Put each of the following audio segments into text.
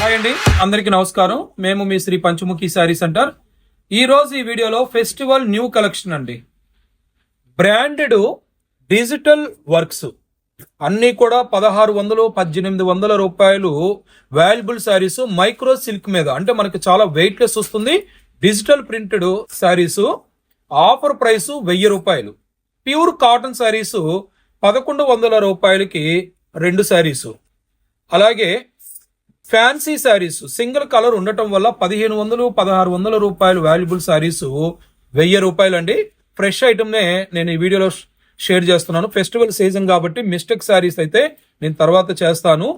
Hi అండి అందరికీ నమస్కారం. మేము మీ శ్రీ పంచముఖి శారీ సెంటర్. ఈరోజు ఈ వీడియోలో ఫెస్టివల్ న్యూ కలెక్షన్ అండి. Branded digital works. అన్నీ కూడా పదహారు వందలు పద్దెనిమిది వందల రూపాయలు వాల్యుబుల్ శారీస్ మైక్రో సిల్క్ మీద. అంటే మనకి చాలా వెయిట్లెస్ వస్తుంది. Digital printed saris. Offer price వెయ్యి రూపాయలు. ప్యూర్ కాటన్ శారీస్ పదకొండు వందల రూపాయలకి రెండు శారీసు. అలాగే ఫ్యాన్సీ శారీస్ సింగిల్ కలర్ ఉండటం వల్ల పదిహేను వందలు పదహారు వందల రూపాయలు వాల్యుబుల్ శారీస్ వెయ్యి రూపాయలు అండి ఫ్రెష్ ఐటమ్నే నేను ఈ వీడియోలో షేర్ చేస్తున్నాను. ఫెస్టివల్ సీజన్ కాబట్టి మిస్టేక్ శారీస్ అయితే నేను తర్వాత చేస్తాను.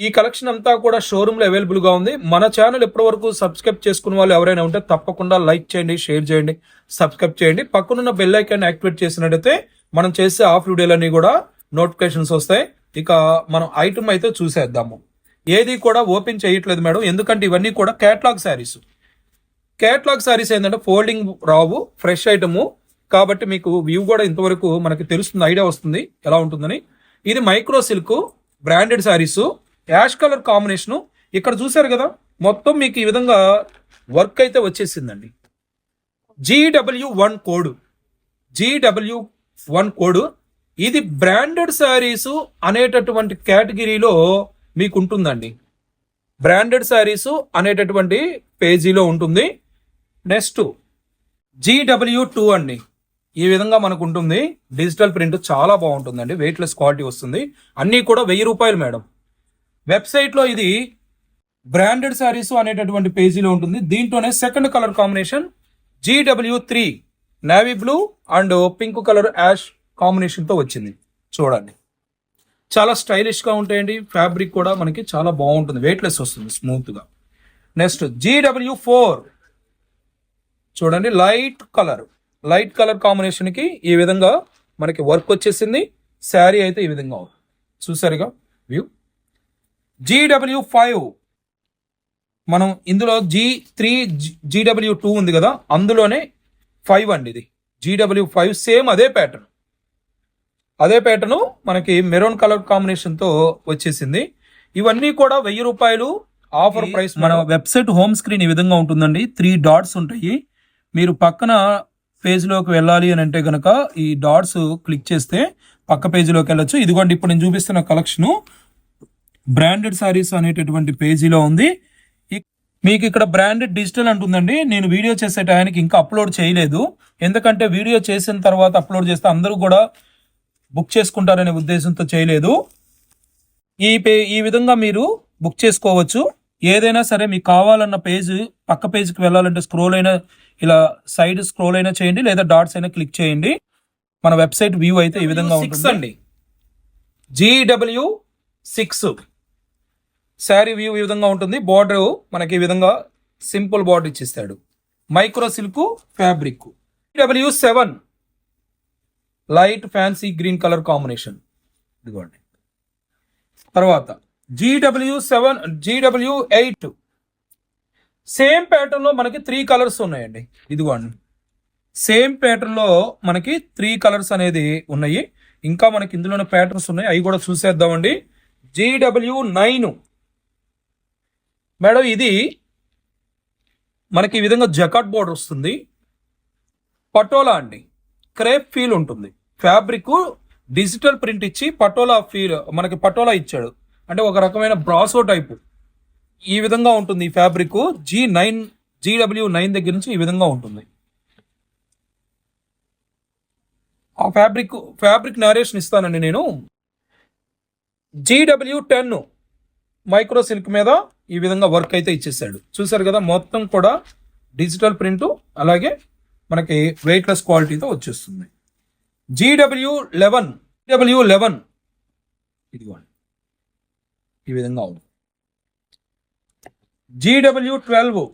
ఈ కలెక్షన్ అంతా కూడా షోరూంలో అవైలబుల్గా ఉంది. మన ఛానల్ ఇప్పటి వరకు సబ్స్క్రైబ్ చేసుకున్న వాళ్ళు ఎవరైనా ఉంటే తప్పకుండా లైక్ చేయండి షేర్ చేయండి సబ్స్క్రైబ్ చేయండి. పక్కనున్న బెల్ ఐకాన్ యాక్టివేట్ చేసినట్టయితే మనం చేసే ఆఫ్ వీడియోలన్నీ కూడా నోటిఫికేషన్స్ వస్తాయి. ఇక మనం ఐటమ్ అయితే చూసేద్దాము. ఏది కూడా ఓపెన్ చేయట్లేదు మేడం. ఎందుకంటే ఇవన్నీ కూడా కేటలాగ్ శారీస్ కేటలాగ్ శారీస్ ఏంటంటే ఫోల్డింగ్ రావు ఫ్రెష్ ఐటము కాబట్టి మీకు వ్యూ కూడా ఇంతవరకు మనకి తెలుస్తుంది ఐడియా వస్తుంది ఎలా ఉంటుందని. ఇది micro silk branded saris ash colour combination ఇక్కడ చూసారు కదా మొత్తం మీకు ఈ విధంగా వర్క్ అయితే వచ్చేసిందండి. GW one code GW one code ఇది బ్రాండెడ్ శారీస్ అనేటటువంటి కేటగిరీలో మీకు ఉంటుందండి బ్రాండెడ్ శారీస్ అనేటటువంటి పేజీలో ఉంటుంది. నెక్స్ట్ జీడబ్ల్యూ టూ అండి. ఈ విధంగా మనకు ఉంటుంది డిజిటల్ ప్రింట్ చాలా బాగుంటుందండి. వెయిట్లెస్ క్వాలిటీ వస్తుంది. అన్నీ కూడా వెయ్యి రూపాయలు మేడం. వెబ్సైట్లో ఇది బ్రాండెడ్ శారీస్ అనేటటువంటి పేజీలో ఉంటుంది. దీంట్లోనే second colour combination GW three navy blue and pink colour ash కాంబినేషన్తో వచ్చింది. చూడండి. చాలా స్టైలిష్గా ఉంటాయండి. ఫ్యాబ్రిక్ కూడా మనకి చాలా బాగుంటుంది. వెయిట్లెస్ వస్తుంది స్మూత్గా నెక్స్ట్ జీడబ్ల్యూ ఫోర్ చూడండి లైట్ కలర్ లైట్ కలర్ కాంబినేషన్కి ఈ విధంగా మనకి వర్క్ వచ్చేసింది. శారీ అయితే ఈ విధంగా చూసారుగా? వ్యూ జీడబ్ల్యూ ఫైవ్ మనం ఇందులో జీ త్రీ జీడబ్ల్యూ టూ ఉంది కదా? అందులోనే ఫైవ్ అండి ఇది. జీడబ్ల్యూ ఫైవ్ సేమ్ అదే ప్యాటర్న్ అదే ప్యాటర్న్ మనకి మెరూన్ కలర్ కాంబినేషన్తో వచ్చేసింది. ఇవన్నీ కూడా వెయ్యి రూపాయలు ఆఫర్ ప్రైస్ మన వెబ్సైట్ హోమ్ స్క్రీన్ ఈ విధంగా ఉంటుందండి. త్రీ డాట్స్ ఉంటాయి. మీరు పక్కన పేజ్లోకి వెళ్ళాలి అని అంటే కనుక ఈ డాట్స్ క్లిక్ చేస్తే పక్క పేజీలోకి వెళ్ళొచ్చు. ఇదిగోండి ఇప్పుడు నేను చూపిస్తున్న కలెక్షను. బ్రాండెడ్ సారీస్ అనేటటువంటి పేజీలో ఉంది. మీకు ఇక్కడ బ్రాండెడ్ డిజిటల్ అంటుందండి నేను వీడియో చేసే టయానికి ఇంకా అప్లోడ్ చేయలేదు. ఎందుకంటే వీడియో చేసిన తర్వాత అప్లోడ్ చేస్తే అందరూ కూడా బుక్ చేసుకుంటారనే ఉద్దేశంతో చేయలేదు. ఈ పే ఈ విధంగా మీరు బుక్ చేసుకోవచ్చు. ఏదైనా సరే మీకు కావాలన్న పేజ్ పక్క పేజ్కి వెళ్ళాలంటే స్క్రోల్ అయినా ఇలా సైడ్ స్క్రోల్ అయినా చేయండి లేదా డాట్స్ అయినా క్లిక్ చేయండి. మన వెబ్సైట్ వ్యూ అయితే ఈ విధంగా ఉంటుంది. అండి. జీడబ్ల్యూ సిక్స్ శారీ వ్యూ ఈ విధంగా ఉంటుంది. బార్డర్ మనకి ఈ విధంగా simple border ఇచ్చిస్తాడు. Micro silk fabric. W seven light fancy green colour combination. ఇదిగోండి. తర్వాత GW seven GW eight. Same ప్యాటర్న్లో మనకి త్రీ కలర్స్ ఉన్నాయండి. ఇదిగోండి. సేమ్ ప్యాటర్న్లో మనకి త్రీ కలర్స్ అనేది ఉన్నాయి. ఇంకా మనకి ఇందులోనే ప్యాటర్న్స్ ఉన్నాయి. అవి కూడా చూసేద్దామండి. GW nine. మేడం ఇది మనకి ఈ విధంగా జకాట్ బోర్డర్ వస్తుంది. పటోలా అండి. క్రేప్ ఫీల్ ఉంటుంది. ఫ్యాబ్రిక్ డిజిటల్ ప్రింట్ ఇచ్చి పటోలా ఫీల్ మనకి పటోలా ఇచ్చాడు. అంటే ఒక రకమైన బ్రాసో టైపు. ఈ విధంగా ఉంటుంది ఈ fabric. G nine GW nine దగ్గర నుంచి ఈ విధంగా ఉంటుంది. ఆ ఫ్యాబ్రిక్ ఫ్యాబ్రిక్ నేరేషన్ ఇస్తానండి నేను. జీడబ్ల్యూ టెన్ మైక్రో సిల్క్ మీద ఈ విధంగా వర్క్ అయితే ఇచ్చేసాడు. చూసారు కదా మొత్తం కూడా డిజిటల్ ప్రింట్ అలాగే మనకి వెయిట్లెస్ క్వాలిటీతో వచ్చేస్తుంది. జీడబ్ల్యూ లెవెన్ డబ్ల్యూ లెవెన్ ఇదిగోండి. ఈ విధంగా ఉంది జీడబ్ల్యూ ట్వెల్వ్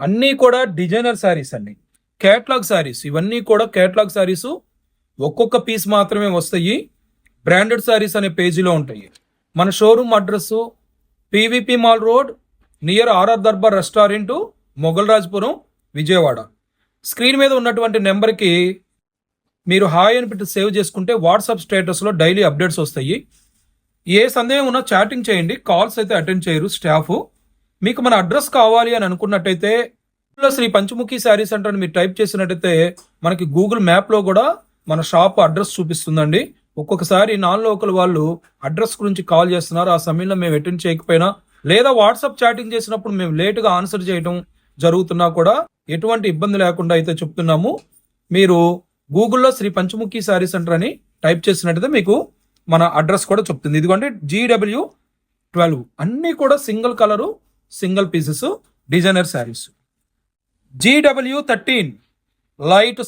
అన్నీ కూడా డిజైనర్ శారీస్ అండి. కేటలాగ్ శారీస్. ఇవన్నీ కూడా కేటలాగ్ శారీస్ ఒక్కొక్క పీస్ మాత్రమే వస్తాయి. బ్రాండెడ్ శారీస్ అనే పేజీలో ఉంటాయి. మన showroom address PVP mall road near RR Darbar restaurant Mogalrajpuram Vijayawada screen మీద ఉన్నటువంటి నెంబర్కి మీరు హాయ్ అని పెట్టి సేవ్ చేసుకుంటే వాట్సాప్ స్టేటస్లో డైలీ అప్డేట్స్ వస్తాయి. ఏ సందేహం ఉన్నా చాటింగ్ చేయండి. కాల్స్ అయితే అటెండ్ చేయరు స్టాఫ్. మీకు మన అడ్రస్ కావాలి అని అనుకున్నట్టయితే శ్రీ పంచముఖి శారీ సెంటర్ అని మీరు టైప్ చేసినట్టయితే మనకి గూగుల్ మ్యాప్లో కూడా మన షాప్ అడ్రస్ చూపిస్తుందండి. ఒక్కొక్కసారి నాన్ లోకల్ వాళ్ళు అడ్రస్ గురించి కాల్ చేస్తున్నారు. ఆ సమయంలో మేము అటెండ్ చేయకపోయినా లేదా వాట్సాప్ చాటింగ్ చేసినప్పుడు మేము లేటుగా ఆన్సర్ చేయడం జరుగుతున్నా కూడా ఎటువంటి ఇబ్బంది లేకుండా అయితే చెప్తున్నాము. మీరు గూగుల్లో శ్రీ పంచముఖి శారీ సెంటర్ అని టైప్ చేసినట్టయితే మీకు మన అడ్రస్ కూడా చెప్తుంది. ఇదిగోండి జీడబ్ల్యూ ట్వెల్వ్. అన్నీ కూడా single colour single pieces designer saris. GW thirteen. Light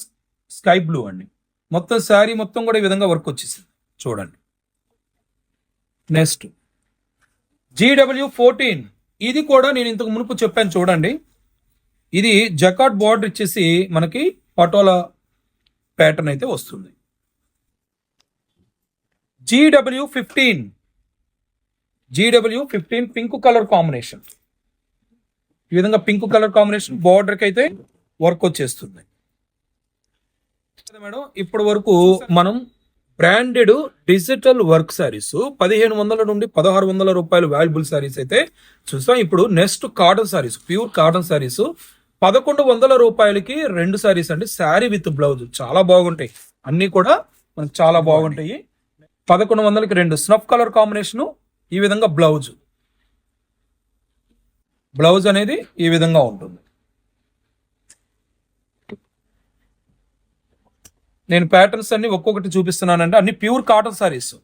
sky blue అండి. మొత్తం శారీ మొత్తం కూడా ఈ విధంగా వర్క్ వచ్చేసింది. చూడండి. నెక్స్ట్. GW fourteen. ఇది కూడా నేను ఇంతకు మునుపు చెప్పాను చూడండి. ఇది జకాట్ బార్డర్ ఇచ్చేసి మనకి పటోలా ప్యాటర్న్ అయితే వస్తుంది. GW fifteen GW fifteen pink colour combination ఈ విధంగా పింక్ కలర్ కాంబినేషన్ బార్డర్కి అయితే వర్క్ వచ్చేస్తుంది. మేడం? ఇప్పటి వరకు మనం బ్రాండెడ్ డిజిటల్ వర్క్ సారీస్ పదిహేను వందల నుండి పదహారు వందల రూపాయలు వాల్యుబుల్ సారీస్ అయితే చూస్తాం ఇప్పుడు next cotton saris pure cotton saris పదకొండు వందల రూపాయలకి రెండు సారీస్ అండి. Sari with blouse. చాలా బాగుంటాయి. అన్ని కూడా మనకు చాలా బాగుంటాయి. పదకొండు వందలకి రెండు స్నఫ్ కలర్ కాంబినేషన్ ఈ విధంగా బ్లౌజ్. బ్లౌజ్ అనేది ఈ విధంగా ఉంటుంది. నేను ప్యాటర్న్స్ అన్ని ఒక్కొక్కటి చూపిస్తున్నానంటే అన్ని ప్యూర్ కాటన్ సారీస్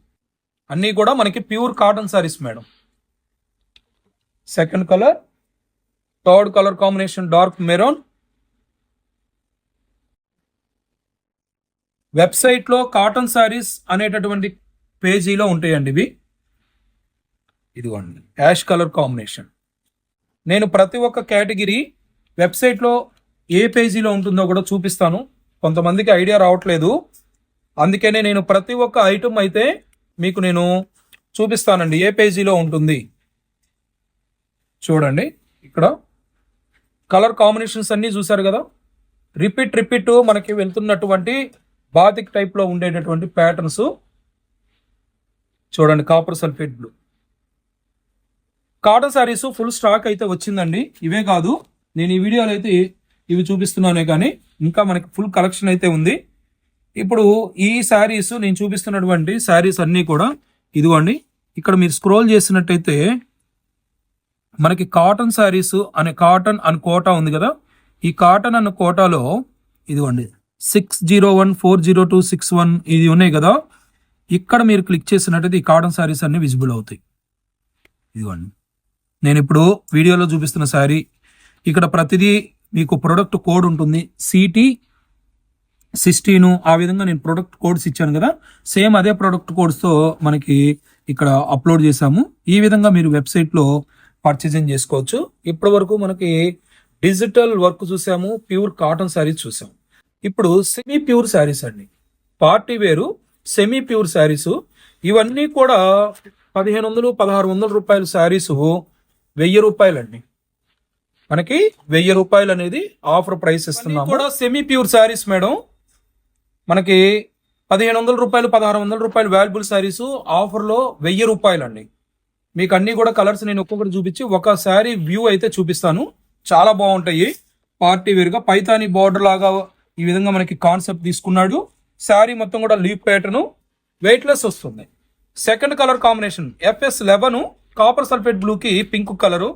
అన్నీ కూడా మనకి pure cotton saris madam second colour third colour combination dark maroon. వెబ్సైట్లో కాటన్ శారీస్ అనేటటువంటి పేజీలో ఉంటాయండి ఇవి. ఇదిగోండి యాష్ కలర్ కాంబినేషన్. నేను ప్రతి ఒక్క కేటగిరీ వెబ్సైట్లో ఏ పేజీలో ఉంటుందో కూడా చూపిస్తాను. కొంతమందికి ఐడియా రావట్లేదు. అందుకనే నేను ప్రతి ఒక్క ఐటమ్ అయితే మీకు నేను చూపిస్తానండి ఏ పేజీలో ఉంటుంది. చూడండి ఇక్కడ. కలర్ కాంబినేషన్స్ అన్నీ చూసారు కదా? రిపీట్ రిపీట్ మనకి వెళ్తున్నటువంటి బాతిక్ టైప్లో ఉండేటటువంటి ప్యాటర్న్స్ చూడండి copper sulphate blue cotton saris full stock అయితే వచ్చిందండి. ఇవే కాదు నేను ఈ వీడియోలో అయితే ఇవి చూపిస్తున్నానే కానీ ఇంకా మనకి ఫుల్ కలెక్షన్ అయితే ఉంది. ఇప్పుడు ఈ శారీస్ నేను చూపిస్తున్నటువంటి శారీస్ అన్నీ కూడా ఇదిగోండి ఇక్కడ మీరు స్క్రోల్ చేసినట్టయితే మనకి కాటన్ శారీస్ అనే కాటన్ అని కోటా ఉంది కదా? ఈ కాటన్ అన్న కోటాలో ఇదిగోండి six zero one four zero two six one ఇది ఉన్నాయి కదా? ఇక్కడ మీరు క్లిక్ చేసినట్టయితే ఈ కాటన్ శారీస్ అన్ని విజిబుల్ అవుతాయి. ఇదిగోండి నేను ఇప్పుడు వీడియోలో చూపిస్తున్న శారీ ఇక్కడ ప్రతిదీ మీకు ప్రొడక్ట్ కోడ్ ఉంటుంది. సిటీ సిక్స్టీను ఆ విధంగా నేను ప్రొడక్ట్ కోడ్స్ ఇచ్చాను కదా? సేమ్ అదే ప్రొడక్ట్ కోడ్స్తో మనకి ఇక్కడ అప్లోడ్ చేశాము. ఈ విధంగా మీరు వెబ్సైట్లో పర్చేసింగ్ చేసుకోవచ్చు. ఇప్పటి వరకు మనకి డిజిటల్ వర్క్ చూసాము ప్యూర్ కాటన్ శారీస్ చూసాము. ఇప్పుడు సెమీ ప్యూర్ శారీస్ అండి. పార్టీ వేరు సెమీ ప్యూర్ శారీస్ ఇవన్నీ కూడా పదిహేను వందలు పదహారు వందల రూపాయల శారీస్ వెయ్యి రూపాయలండి. మనకి వెయ్యి రూపాయలు అనేది ఆఫర్ ప్రైస్ ఇస్తున్నాం కూడా సెమీ ప్యూర్ శారీస్ మేడం మనకి పదిహేను వందల రూపాయలు పదహారు వందల రూపాయలు వాల్యుబుల్ శారీస్ ఆఫర్లో వెయ్యి రూపాయలు అండి మీకు అన్ని కూడా కలర్స్ నేను ఒక్కొక్కటి చూపించి ఒక శారీ వ్యూ అయితే చూపిస్తాను. చాలా బాగుంటాయి. పార్టీ వేరుగా పైతాని బార్డర్ లాగా ఈ విధంగా మనకి కాన్సెప్ట్ తీసుకున్నాడు. శారీ మొత్తం కూడా లీవ్ ప్యాటర్న్. వెయిట్లెస్ వస్తుంది. Second colour combination FS eleven copper sulphate బ్లూకి పింక్ కలరు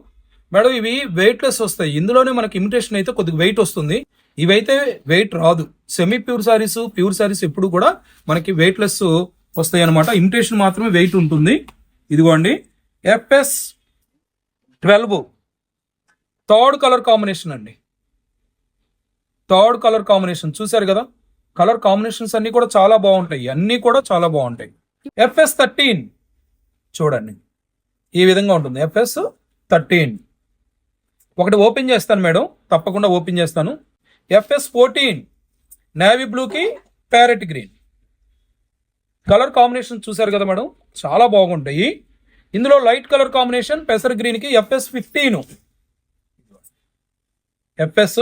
మేడం ఇవి వెయిట్లెస్ వస్తాయి. ఇందులోనే మనకి ఇమిటేషన్ అయితే కొద్దిగా వెయిట్ వస్తుంది. ఇవైతే వెయిట్ రాదు. Semi pure saris pure saris ఎప్పుడు కూడా మనకి వెయిట్లెస్ వస్తాయి అనమాట ఇమిటేషన్ మాత్రమే వెయిట్ ఉంటుంది. ఇదిగోండి. FS twelve third colour combination అండి. థర్డ్ కలర్ కాంబినేషన్ చూసారు కదా? కలర్ కాంబినేషన్స్ అన్నీ కూడా చాలా బాగుంటాయి. అన్నీ కూడా చాలా బాగుంటాయి. ఎఫ్ఎస్ థర్టీన్ చూడండి. ఈ విధంగా ఉంటుంది. ఎఫ్ఎస్ థర్టీన్ ఒకటి ఓపెన్ చేస్తాను మేడం. తప్పకుండా ఓపెన్ చేస్తాను. ఎఫ్ఎస్ ఫోర్టీన్ నేవీ బ్లూకి ప్యారెట్ గ్రీన్ కలర్ కాంబినేషన్ చూసారు కదా మేడం? చాలా బాగుంటాయి. ఇందులో లైట్ కలర్ కాంబినేషన్ పెసర్ గ్రీన్కి FS fifteen FS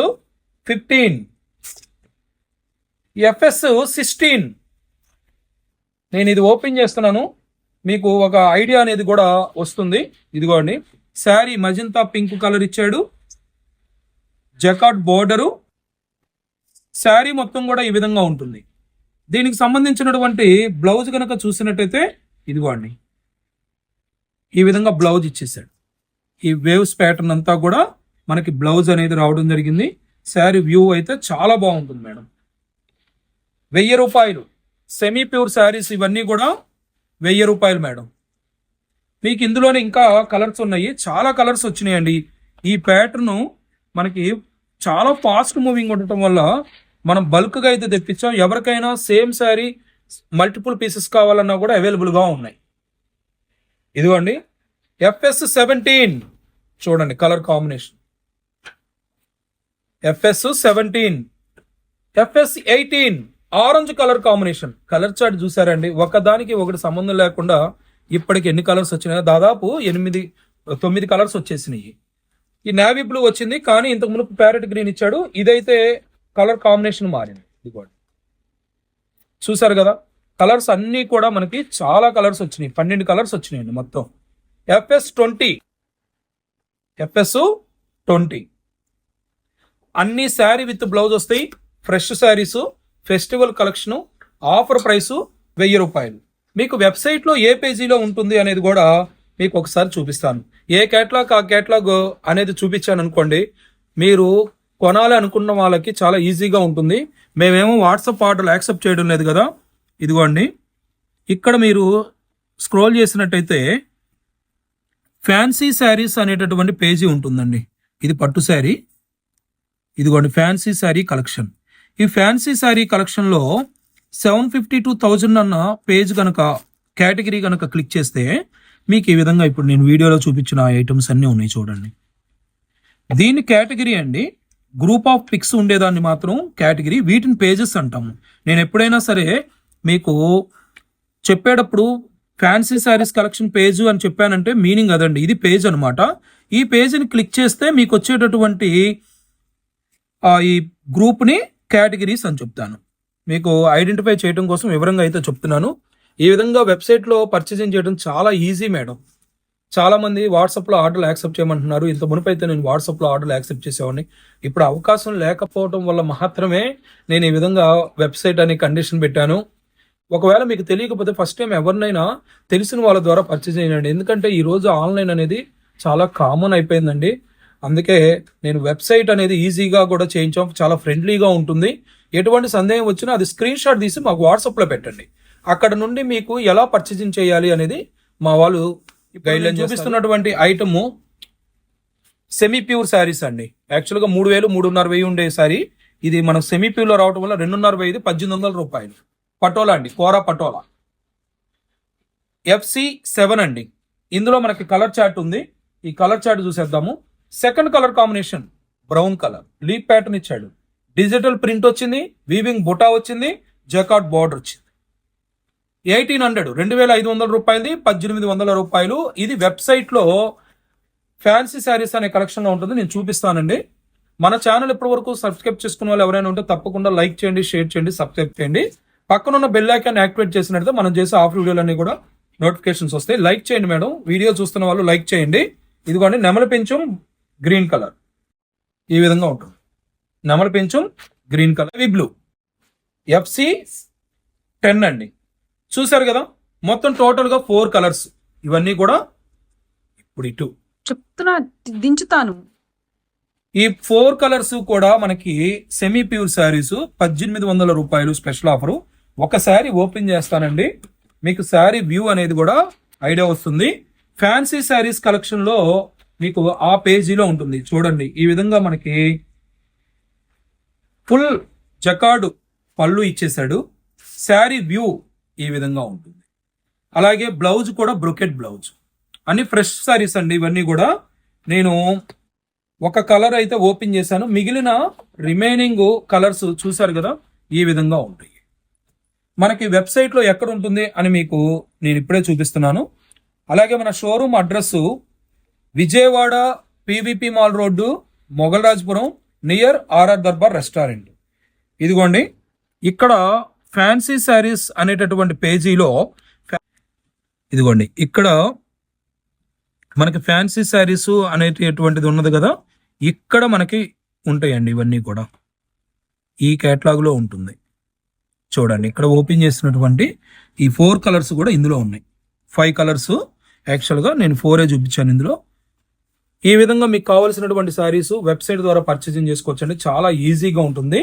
fifteen FS sixteen నేను ఇది ఓపెన్ చేస్తున్నాను. మీకు ఒక ఐడియా అనేది కూడా వస్తుంది. ఇదిగోండి. శారీ మజింతా పింక్ కలర్ ఇచ్చాడు. జకాట్ బోర్డరు. శారీ మొత్తం కూడా ఈ విధంగా ఉంటుంది. దీనికి సంబంధించినటువంటి బ్లౌజ్ కనుక చూసినట్టయితే ఇదిగోండి. ఈ విధంగా బ్లౌజ్ ఇచ్చేసాడు ఈ వేవ్స్ ప్యాటర్న్ అంతా కూడా మనకి బ్లౌజ్ అనేది రావడం జరిగింది. శారీ వ్యూ అయితే చాలా బాగుంటుంది మేడం. వెయ్యి రూపాయలు సెమీ ప్యూర్ శారీస్ ఇవన్నీ కూడా వెయ్యి రూపాయలు మేడం. మీకు ఇందులోనే ఇంకా కలర్స్ ఉన్నాయి. చాలా కలర్స్ వచ్చినాయండి. ఈ ప్యాటర్న్ మనకి చాలా ఫాస్ట్ మూవింగ్ ఉండటం వల్ల మనం బల్క్గా అయితే తెప్పించాం. ఎవరికైనా సేమ్ శారీ మల్టిపుల్ పీసెస్ కావాలన్నా కూడా అవైలబుల్గా ఉన్నాయి. ఇదిగోండి ఎఫ్ఎస్ సెవెంటీన్ చూడండి colour combination FS seventeen FS eighteen orange colour combination colour chart చూసారండి ఒకదానికి ఒకటి సంబంధం లేకుండా ఇప్పటికి ఎన్ని కలర్స్ వచ్చినాయో దాదాపు ఎనిమిది తొమ్మిది కలర్స్ వచ్చేసినాయి. ఈ నావీ బ్లూ వచ్చింది కానీ ఇంతకు మునుపు ప్యారెట్ గ్రీన్ ఇచ్చాడు ఇదైతే కలర్ కాంబినేషన్ మారింది. ఇదిగోండి. చూసారు కదా? కలర్స్ అన్నీ కూడా మనకి చాలా కలర్స్ వచ్చినాయి. పన్నెండు కలర్స్ వచ్చినాయండి మొత్తం. FS twenty. FS twenty. అన్ని శారీ విత్ బ్లౌజ్ వస్తాయి. Fresh saris festival collection offer price వెయ్యి రూపాయలు. మీకు వెబ్సైట్లో ఏ పేజీలో ఉంటుంది అనేది కూడా మీకు ఒకసారి చూపిస్తాను. ఏ కేటలాగ్ ఆ కేటలాగ్ అనేది చూపించాను అనుకోండి మీరు కొనాలి అనుకున్న వాళ్ళకి చాలా ఈజీగా ఉంటుంది. మేమేమో వాట్సాప్ ఆర్డర్లు యాక్సెప్ట్ చేయడం లేదు కదా. ఇదిగోండి. ఇక్కడ మీరు స్క్రోల్ చేసినట్టయితే ఫ్యాన్సీ శారీస్ అనేటటువంటి పేజీ ఉంటుందండి. ఇది పట్టు శారీ. ఇదిగోండి ఫ్యాన్సీ శారీ కలెక్షన్. ఈ ఫ్యాన్సీ శారీ కలెక్షన్లో సెవెన్ ఫిఫ్టీ టూ థౌజండ్ అన్న పేజ్ కనుక కేటగిరీ కనుక క్లిక్ చేస్తే మీకు ఈ విధంగా ఇప్పుడు నేను వీడియోలో చూపించిన ఐటమ్స్ అన్నీ ఉన్నాయి చూడండి. దీని కేటగిరీ అండి. గ్రూప్ ఆఫ్ పిక్స్ ఉండేదాన్ని మాత్రం కేటగిరీ. వీటిని పేజెస్ అంటాము. నేను ఎప్పుడైనా సరే మీకు చెప్పేటప్పుడు ఫ్యాన్సీ శారీస్ కలెక్షన్ పేజ్ అని చెప్పానంటే మీనింగ్ అదండి. ఇది పేజ్ అనమాట ఈ పేజ్ని క్లిక్ చేస్తే మీకు వచ్చేటటువంటి ఈ గ్రూప్ని కేటగిరీస్ అని చెప్తాను. మీకు ఐడెంటిఫై చేయడం కోసం వివరంగా అయితే చెప్తున్నాను. ఈ విధంగా వెబ్సైట్లో పర్చేసింగ్ చేయడం చాలా ఈజీ మేడం. చాలామంది వాట్సాప్లో ఆర్డర్లు యాక్సెప్ట్ చేయమంటున్నారు. ఇంత మునుపు అయితే నేను వాట్సాప్లో ఆర్డర్లు యాక్సెప్ట్ చేసేవాడిని. ఇప్పుడు అవకాశం లేకపోవడం వల్ల మాత్రమే నేను ఈ విధంగా వెబ్సైట్ అనే కండిషన్ పెట్టాను. ఒకవేళ మీకు తెలియకపోతే ఫస్ట్ టైం ఎవరినైనా తెలిసిన వాళ్ళ ద్వారా పర్చేజ్ చేయండి. ఎందుకంటే ఈ రోజు ఆన్లైన్ అనేది చాలా కామన్ అయిపోయిందండి. అందుకే నేను వెబ్సైట్ అనేది ఈజీగా కూడా చేయించాం. చాలా ఫ్రెండ్లీగా ఉంటుంది. ఎటువంటి సందేహం వచ్చినా అది స్క్రీన్ షాట్ తీసి మాకు వాట్సాప్లో పెట్టండి. అక్కడ నుండి మీకు ఎలా పర్చేజింగ్ చేయాలి అనేది మా వాళ్ళు గైడ్లైన్ చూపిస్తున్నటువంటి ఐటమ్ సెమీ ప్యూర్ శారీస్ అండి యాక్చువల్గా మూడు వేలు మూడున్నర వెయ్యి ఉండే శారీ ఇది మనం సెమీ ప్యూర్లో రావడం వల్ల రెండున్నర వెయ్యిది పద్దెనిమిది వందల రూపాయలు. పటోలా అండి కోరా పటోలా. ఎఫ్సి సెవెన్ అండి. ఇందులో మనకి కలర్ చార్ట్ ఉంది. ఈ కలర్ చార్ట్ చూసేద్దాము. Second colour combination brown colour leaf pattern ఇచ్చాడు. డిజిటల్ ప్రింట్ వచ్చింది వీవింగ్ బుటా వచ్చింది జకాట్ బార్డర్ వచ్చింది. ఎయిటీన్ హండ్రెడ్ రెండు వేల ఐదు వందల రూపాయలది పద్దెనిమిది వందల రూపాయలు. ఇది వెబ్సైట్లో ఫ్యాన్సీ శారీస్ అనే కలెక్షన్లో ఉంటుంది. నేను చూపిస్తానండి. మన ఛానల్ ఇప్పటి వరకు సబ్స్క్రైబ్ చేసుకున్న వాళ్ళు ఎవరైనా ఉంటే తప్పకుండా లైక్ చేయండి షేర్ చేయండి సబ్స్క్రైబ్ చేయండి. పక్కన ఉన్న బెల్ ఐకాన్ యాక్టివేట్ చేసినట్టు మనం చేసే ఆఫ్ వీడియోలన్నీ కూడా నోటిఫికేషన్స్ వస్తాయి. లైక్ చేయండి మేడం. వీడియో చూస్తున్న వాళ్ళు లైక్ చేయండి. ఇదిగోండి నెమలి పెంచం గ్రీన్ కలర్ ఈ విధంగా ఉంటుంది. నెమలి పెంచం గ్రీన్ కలర్ ఇవి బ్లూ ఎఫ్సి టెన్ అండి. చూసారు కదా? మొత్తం టోటల్గా ఫోర్ కలర్స్ ఇవన్నీ కూడా ఇప్పుడు ఇటు. చెప్తున్నా దించుతాను. ఈ ఫోర్ కలర్స్ కూడా మనకి సెమీ ప్యూర్ శారీస్ పద్దెనిమిది వందల రూపాయలు స్పెషల్ ఆఫర్ ఒక శారీ ఓపెన్ చేస్తానండి. మీకు శారీ వ్యూ అనేది కూడా ఐడియా వస్తుంది. ఫ్యాన్సీ శారీస్ కలెక్షన్లో మీకు ఆ పేజీలో ఉంటుంది. చూడండి. ఈ విధంగా మనకి ఫుల్ జకాడు పళ్ళు ఇచ్చేసాడు శారీ వ్యూ ఈ విధంగా ఉంటుంది. అలాగే బ్లౌజ్ కూడా బ్రొకెట్ బ్లౌజ్. అన్ని ఫ్రెష్ శారీస్ అండి. ఇవన్నీ కూడా నేను ఒక కలర్ అయితే ఓపెన్ చేశాను. మిగిలిన రిమైనింగ్ కలర్స్ చూశారు కదా? ఈ విధంగా ఉంటాయి. మనకి వెబ్సైట్లో ఎక్కడ ఉంటుంది అని మీకు నేను ఇప్పుడే చూపిస్తున్నాను. అలాగే మన showroom address Vijayawada PVP mall road Mogalrajpuram near RR Darbar restaurant. ఇదిగోండి ఇక్కడ ఫ్యాన్సీ శారీస్ అనేటటువంటి పేజీలో ఇదిగోండి ఇక్కడ మనకి ఫ్యాన్సీ శారీస్ అనేటటువంటిది ఉన్నది కదా ఇక్కడ మనకి ఉంటాయండి ఇవన్నీ కూడా. ఈ కేటలాగ్లో ఉంటుంది. చూడండి. ఇక్కడ ఓపెన్ చేసినటువంటి ఈ ఫోర్ కలర్స్ కూడా ఇందులో ఉన్నాయి. ఫైవ్ కలర్స్ యాక్చువల్గా నేను ఫోరే చూపించాను ఇందులో. ఈ విధంగా మీకు కావాల్సినటువంటి శారీస్ వెబ్సైట్ ద్వారా పర్చేసింగ్ చేసుకోవచ్చండి. చాలా ఈజీగా ఉంటుంది.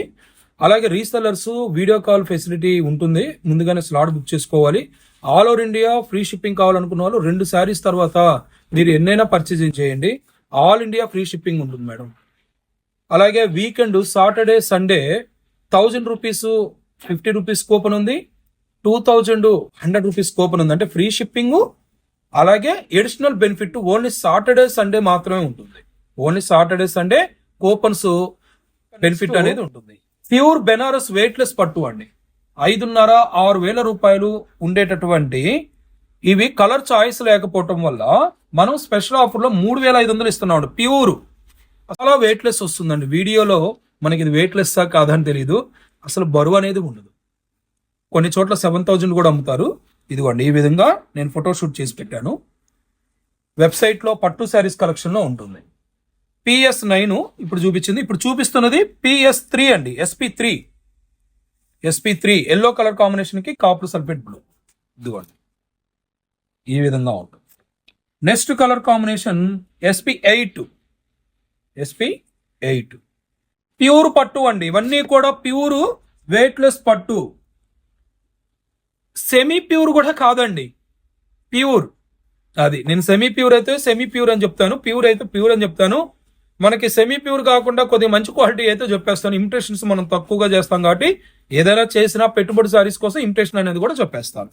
అలాగే రీసెలర్స్ వీడియో కాల్ ఫెసిలిటీ ఉంటుంది. ముందుగానే స్లాట్ బుక్ చేసుకోవాలి. All over India free shipping కావాలనుకున్న వాళ్ళు రెండు శారీస్ తర్వాత మీరు ఎన్నైనా పర్చేసింగ్ చేయండి. ఆల్ ఇండియా ఫ్రీ షిప్పింగ్ ఉంటుంది మేడం. అలాగే weekend Saturday Sunday thousand rupees fifty rupees coupon ఉంది two thousand hundred rupees coupon ఉంది. అంటే ఫ్రీ షిప్పింగ్ అలాగే additional benefit only Saturday Sunday మాత్రమే ఉంటుంది. Only Saturday Sunday coupons benefit అనేది ఉంటుంది. ప్యూర్ బెనారస్ వెయిట్లెస్ పట్టు అండి. ఐదున్నర ఆరు వేల రూపాయలు ఉండేటటువంటి ఇవి కలర్ చాయిస్ లేకపోవటం వల్ల మనం స్పెషల్ ఆఫర్లో మూడు వేల ఐదు వందలు ఇస్తున్నాం ప్యూర్ చాలా వెయిట్లెస్ వస్తుందండి. వీడియోలో మనకి ఇది వెయిట్లెస్ కాదని తెలియదు అసలు బరువు అనేది ఉండదు. కొన్ని చోట్ల సెవెన్ థౌజండ్ కూడా అమ్ముతారు. ఇదిగోండి ఈ విధంగా నేను ఫోటోషూట్ చేసి పెట్టాను. వెబ్సైట్లో పట్టు శారీస్ కలెక్షన్లో ఉంటుంది. పిఎస్ నైన్ ఇప్పుడు చూపించింది. ఇప్పుడు చూపిస్తున్నది పిఎస్ త్రీ అండి. SP three SP three yellow colour కాంబినేషన్కి కాపర్ సల్ఫేట్ బ్లూ ఇదిగోండి. ఈ విధంగా ఉంటుంది. Next colour combination SP eight SP eight pure పట్టు అండి. ఇవన్నీ కూడా ప్యూర్ వెయిట్లెస్ పట్టు. సెమీ ప్యూర్ కూడా కాదండి. ప్యూర్. అది నేను సెమీ ప్యూర్ అయితే సెమీ ప్యూర్ అని చెప్తాను. ప్యూర్ అయితే ప్యూర్ అని చెప్తాను. మనకి సెమీ ప్యూర్ కాకుండా కొద్దిగా మంచి క్వాలిటీ అయితే చెప్పేస్తాను. ఇంప్రెషన్స్ మనం తక్కువగా చేస్తాం కాబట్టి ఏదైనా చేసినా పెట్టుబడి సారీస్ కోసం ఇంప్రెషన్ అనేది కూడా చెప్పేస్తాను.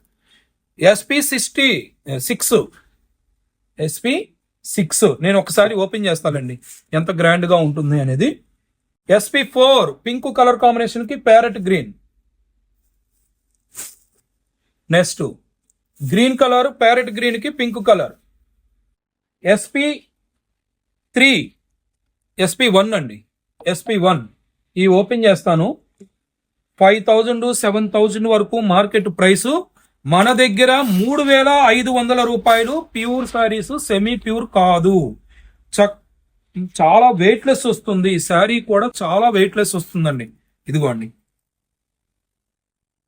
SP sixty six SP six నేను ఒకసారి ఓపెన్ చేస్తానండి. ఎంత గ్రాండ్గా ఉంటుంది అనేది. ఎస్పీ ఫోర్ పింక్ కలర్ కాంబినేషన్కి parrot green next green colour parrot గ్రీన్కి pink colour SP three SP one అండి. ఎస్పీ వన్ ఈ ఓపెన్ చేస్తాను. ఫైవ్ థౌజండ్ సెవెన్ థౌజండ్ వరకు మార్కెట్ ప్రైస్. మన దగ్గర మూడు వేల ఐదు వందల రూపాయలు ప్యూర్ శారీస్ సెమీ ప్యూర్ కాదు. చక్క చాలా వెయిట్లెస్ వస్తుంది. ఈ శారీ కూడా చాలా వెయిట్లెస్ వస్తుందండి. ఇదిగోండి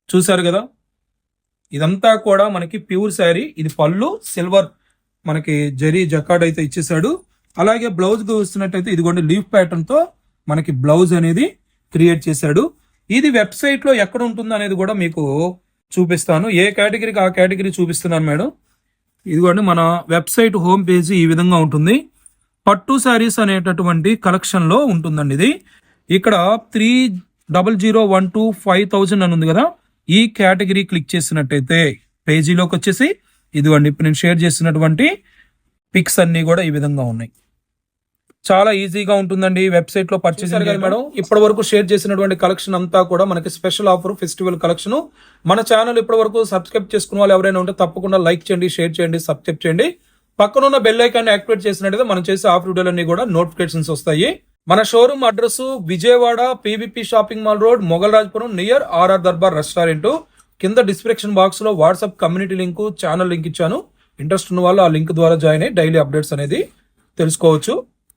చూసారు కదా? ఇదంతా కూడా మనకి ప్యూర్ శారీ. ఇది పళ్ళు సిల్వర్ మనకి జరీ జకాడ్ అయితే ఇచ్చేసాడు అలాగే బ్లౌజ్ చూస్తున్నట్టయితే ఇదిగోండి లీఫ్ ప్యాటర్న్తో మనకి బ్లౌజ్ అనేది క్రియేట్ చేశాడు. ఇది వెబ్సైట్లో ఎక్కడ ఉంటుంది అనేది కూడా మీకు చూపిస్తాను. ఏ కేటగిరీకి ఆ కేటగిరీ చూపిస్తున్నాను మేడం. ఇదిగోండి మన వెబ్సైట్ హోమ్ పేజీ ఈ విధంగా ఉంటుంది. పట్టు శారీస్ అనేటటువంటి కలెక్షన్లో ఉంటుందండి ఇది. ఇక్కడ three double zero one two five thousand అని ఉంది కదా. ఈ కేటగిరీ క్లిక్ చేసినట్టయితే పేజీలోకి వచ్చేసి ఇదిగోండి ఇప్పుడు నేను షేర్ చేసినటువంటి పిక్స్ అన్ని కూడా ఈ విధంగా ఉన్నాయి. చాలా ఈజీగా ఉంటుందండి వెబ్సైట్లో పర్చేస్ మేడం? ఇప్పటి వరకు షేర్ చేసినటువంటి కలెక్షన్ అంతా కూడా మనకి స్పెషల్ ఆఫర్ ఫెస్టివల్ కలెక్షన్. మన ఛానల్ ఇప్పటి వరకు సబ్స్క్రైబ్ చేసుకున్న వాళ్ళు ఎవరైనా ఉంటే తప్పకుండా లైక్ చేయండి షేర్ చేయండి సబ్స్క్రైబ్ చేయండి. పక్కన ఉన్న బెల్ ఐకాన్ యాక్టివేట్ చేసినట్టయితే మనం చేసే ఆఫర్ వీడియోలన్నీ కూడా నోటిఫికేషన్స్ వస్తాయి. మన showroom address Vijayawada PVP shopping mall road Mogal Rajapuram near RR Darbar restaurant. కింద డిస్క్రిప్షన్ బాక్స్లో WhatsApp community link channel link ఇచ్చాను. ఇంట్రెస్ట్ ఉన్న వాళ్ళు ఆ లింక్ ద్వారా జాయిన్ అయ్యి డైలీ అప్డేట్స్ అనేది తెలుసుకోవచ్చు.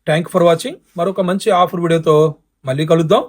థ్యాంక్ ఫర్ వాచింగ్ మరొక మంచి ఆఫర్ వీడియోతో మళ్ళీ కలుద్దాం.